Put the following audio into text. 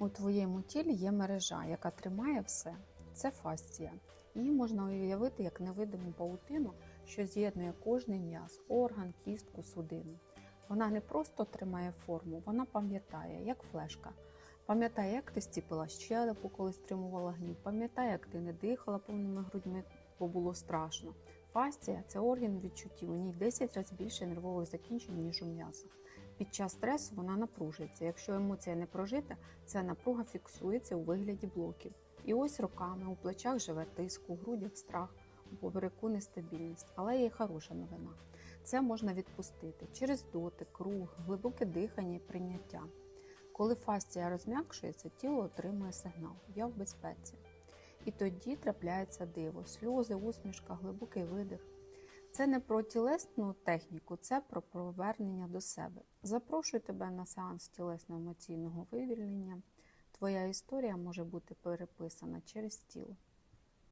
У твоєму тілі є мережа, яка тримає все. Це фасція. Її можна уявити як невидиму паутину, що з'єднує кожний м'яз, орган, кістку, судину. Вона не просто тримає форму, вона пам'ятає, як флешка. Пам'ятає, як ти стіпила щелепу, коли стримувала гнів, пам'ятає, як ти не дихала повними грудьми, бо було страшно. Фасція це орган відчуттів, у ній 10 разів більше нервових закінчень, ніж у м'язах. Під час стресу вона напружується. Якщо емоція не прожита, ця напруга фіксується у вигляді блоків. І ось роками у плечах живе тиск, у грудях страх, у попереку нестабільність. Але є хороша новина. Це можна відпустити через дотик, рух, глибоке дихання і прийняття. Коли фасція розм'якшується, тіло отримує сигнал Я в безпеці. І тоді трапляється диво, сльози, усмішка, глибокий видих. Це не про тілесну техніку, це про повернення до себе. Запрошую тебе на сеанс тілесно-емоційного вивільнення. Твоя історія може бути переписана через тіло.